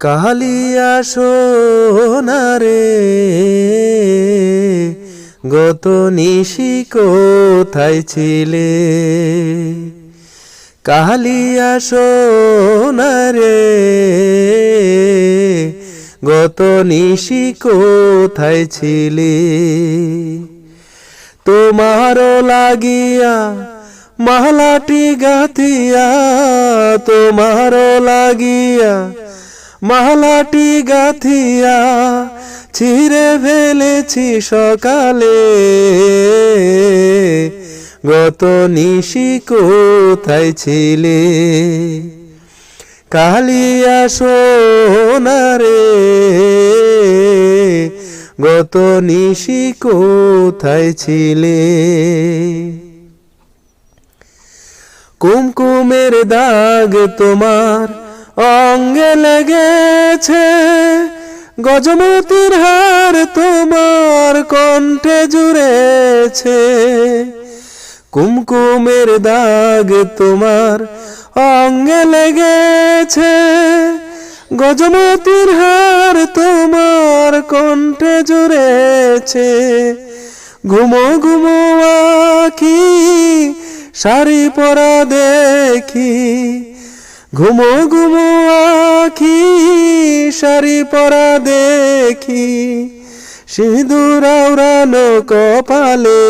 কালিয়া সোনারে গত নিশি কোথায় ছিলে? কালিয়া সোনারে গত নিশি কোথায় ছিলে? তোমারও লাগিয়া মালাটি গাথিয়া, তোমারও লাগিয়া মালাটি গাথিয়া ছিঁড়ে ফেলেছি সকালে। গত নিশি কোথায় ছিলে? কালিয়া সোনারে, গত নিশি কোথায় ছিলে? কুমকুমের দাগ তোমার অঙ্গে লেগেছে গজমতির হার তোমার কণ্ঠে জুড়েছে। কুমকুমের দাগ তোমার অঙ্গে লেগেছে গজমতির হার তোমার কণ্ঠে জুড়েছে। ঘুমো ঘুমো আখি, শাড়ি পরা দেখি ঘুমো ঘুমো আখি শাড়ি পরা দেখি। সিঁদুর আওড়ানো কপালে।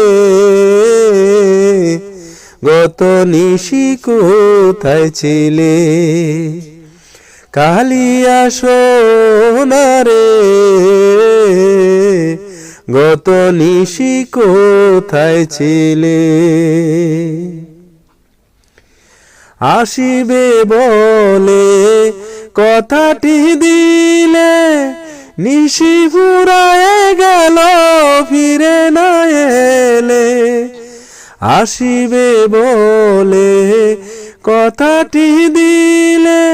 গত নিশি কোথায় ছিলে? কালিয়া সোনারে গত নিশি কোথায় ছিলে? আসিবে বলে কথাটি দিলে নিশি ফুরায় গেল, ফিরে না এলে। আসিবে বলে কথাটি দিলে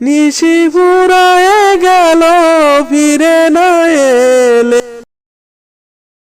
নিশি ফুরায় গেল